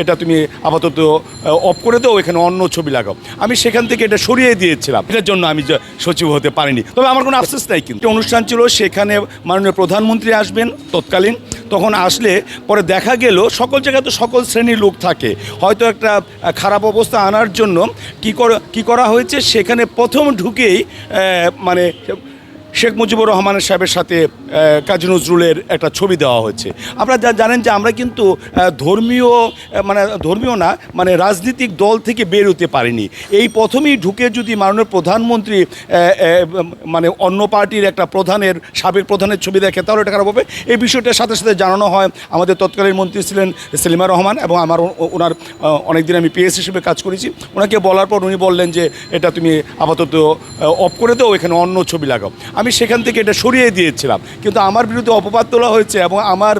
এটা তুমি আপাতত অফ করে দাও, এখানে অন্য ছবি লাগাও। আমি সেখান থেকে এটা সরিয়ে দিয়েছিলাম। এটার জন্য আমি সচিব হতে পারিনি। তবে আমার কোনো আফসোস নাই কিন্তু। অনুষ্ঠান ছিল, সেখানে মাননীয় প্রধানমন্ত্রী আসবেন তৎকালীন। তখন আসলে পরে দেখা গেল, সকল জায়গায় তো সকল শ্রেণির লোক থাকে। হয়তো একটা খারাপ অবস্থা আনার জন্য কি কি করা হয়েছে, সেখানে প্রথম ঢুকেই মানে শেখ মুজিবুর রহমানের সাহেবের সাথে কাজী নজরুলের একটা ছবি দেওয়া হচ্ছে আপনারা জানেন যে আমরা কিন্তু ধর্মীয় মানে ধর্মীয় না মানে রাজনৈতিক দল থেকে বের হতে পারিনি। এই প্রথমেই ঢুকে যদি মাননীয় প্রধানমন্ত্রী মানে অন্য পার্টির একটা প্রধানের, সাবেক প্রধানের ছবি দেখে, তাহলে এটা খারাপ হবে। এই বিষয়টার সাথে সাথে জানানো হয়। আমাদের তৎকালীন মন্ত্রী ছিলেন সেলিমা রহমান এবং আমার ওনার অনেক দিন আমি পিএস হিসেবে কাজ করেছি। ওনাকে বলার পর উনি বললেন যে, এটা তুমি আপাতত অফ করে দাও, এখানে অন্য ছবি লাগাও। আমি সেখান থেকে এটা সরিয়ে দিয়েছিলাম। কিন্তু আমার বিরুদ্ধে অপবাদ তোলা হয়েছে এবং আমার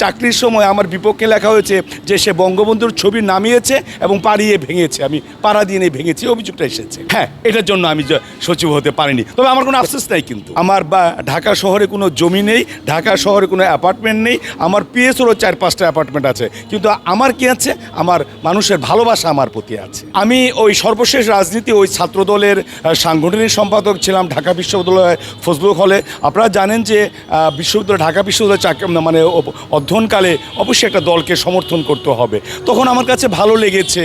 চাকরির সময় আমার বিপক্ষে লেখা হয়েছে যে সে বঙ্গবন্ধুর ছবি নামিয়েছে এবং পাড়িয়ে ভেঙেছে। আমি পাড়া দিয়ে নিয়ে ভেঙেছি, অভিযোগটা এসেছে। হ্যাঁ এটার জন্য আমি সচিব হতে পারিনি। তবে আমার কোনো আফসোস নাই কিন্তু। আমার বা, ঢাকা শহরে কোনো জমি নেই, ঢাকা শহরে কোনো অ্যাপার্টমেন্ট নেই, আমার পিএসওরও চার পাঁচটা অ্যাপার্টমেন্ট আছে। কিন্তু আমার কি আছে? আমার মানুষের ভালোবাসা আমার প্রতি আছে। আমি ওই সর্বশেষ রাজনীতি ওই ছাত্রদলের সাংগঠনিক সম্পাদক ছিলাম ঢাকা বিশ্ববিদ্যালয় ফজলুল হলে। আপনারা জানেন যে বিশ্ববিদ্যালয়, ঢাকা বিশ্ববিদ্যালয় চাক মানে অধ্যয়নকালে অবশ্যই একটা দলকে সমর্থন করতে হবে। তখন আমার কাছে ভালো লেগেছে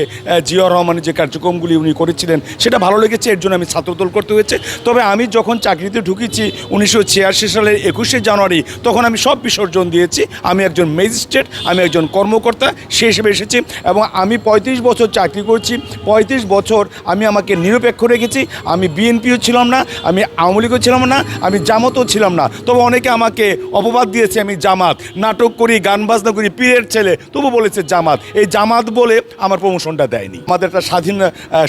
জিয়াউর রহমানের যে কার্যক্রমগুলি উনি করেছিলেন, সেটা ভালো লেগেছে, এর জন্য আমি ছাত্রদল করতে হয়েছে। তবে আমি যখন চাকরিতে ঢুকেছি উনিশশো ছিয়াশি সালের একুশে জানুয়ারি, তখন আমি সব বিসর্জন দিয়েছি। আমি একজন ম্যাজিস্ট্রেট, আমি একজন কর্মকর্তা, সে হিসেবে এসেছি এবং আমি পঁয়ত্রিশ বছর চাকরি করছি। পঁয়ত্রিশ বছর আমি আমাকে নিরপেক্ষ রেখেছি। আমি বিএনপিও ছিলাম না, আমি আওয়ামী লীগও ছিলাম না, আমি জামাতও ছিলাম না। তবে অনেকে আমাকে অপবাদ দিয়েছে আমি জামাত। নাটক করি, গান বাজনা করি, পীরের ছেলে, তবু বলেছে জামাত। এই জামাত বলে আমার প্রমোশনটা দেয়নি। আমাদের একটা স্বাধীন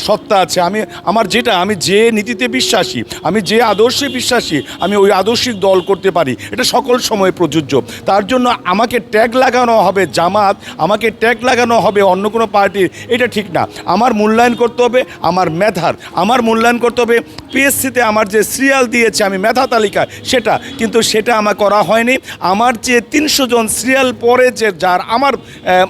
সত্তা আছে। আমি, আমার যেটা, আমি যে নীতিতে বিশ্বাসী, আমি যে আদর্শে বিশ্বাসী, আমি ওই আদর্শিক দল করতে পারি, এটা সকল সময়ে প্রযোজ্য। তার জন্য আমাকে ট্যাগ লাগানো হবে জামাত, আমাকে ট্যাগ লাগানো হবে অন্য কোনো পার্টির এটা ঠিক না। আমার মূল্যায়ন করতে হবে আমার মেধার। আমার মূল্যায়ন করতে হবে পিএসসিতে আমার যে সিরিয়াল দিয়েছে, আমি মেধা তালিকা সেটা। কিন্তু সেটা আমার করা হয়নি। আমার যে তিনশো জন সিরিয়াল পরে যে যার আমার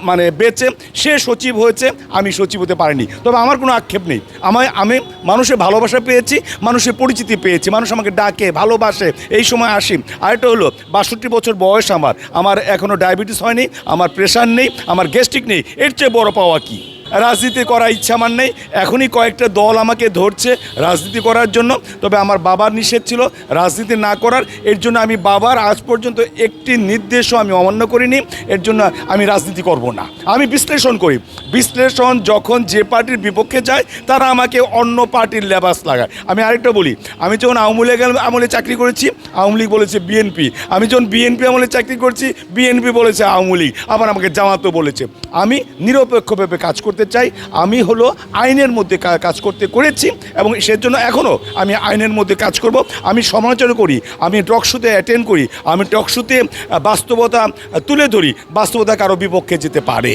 মানে বেচে, সে সচিব হয়েছে, আমি সচিব হতে পারিনি। তবে আমার কোনো আক্ষেপ নেই। আমায়, আমি মানুষের ভালোবাসা পেয়েছি, মানুষের পরিচিতি পেয়েছি, মানুষ আমাকে ডাকে, ভালোবাসে, এই সময় আসি। আরেকটা হলো, বাষট্টি বছর বয়স আমার। আমার এখনও ডায়াবেটিস হয়নি, আমার প্রেশার নেই, আমার গ্যাস্ট্রিক নেই। এর চেয়ে বড় পাওয়া কি? রাজনীতি করার ইচ্ছা আমার নেই। এখনই কয়েকটা দল আমাকে ধরছে রাজনীতি করার জন্য। তবে আমার বাবার নিষেধ ছিল রাজনীতি না করার। এর জন্য আমি বাবার আজ পর্যন্ত একটি নির্দেশও আমি অমান্য করিনি। এর জন্য আমি রাজনীতি করব না। আমি বিশ্লেষণ করি। বিশ্লেষণ যখন যে পার্টির বিপক্ষে যায়, তারা আমাকে অন্য পার্টির লেবাস লাগায়। আমি আরেকটা বলি, আমি যখন আওয়ামী লীগ আমলে চাকরি করেছি, আওয়ামী লীগ বলেছে বিএনপি আমি যখন বিএনপি আমলে চাকরি করছি বিএনপি বলেছে আওয়ামী লীগ। আবার আমাকে জামাতও বলেছে। আমি নিরপেক্ষভাবে কাজ করতে চাই, আমি হলো আইনের মধ্যে কাজ করতে করেছি এবং সেজন্য এখনও আমি আইনের মধ্যে কাজ করব। আমি সমালোচনা করি, আমি টকশোতে অ্যাটেন্ড করি, আমি টকশোতে বাস্তবতা তুলে ধরি, বাস্তবতা কারও বিপক্ষে যেতে পারে।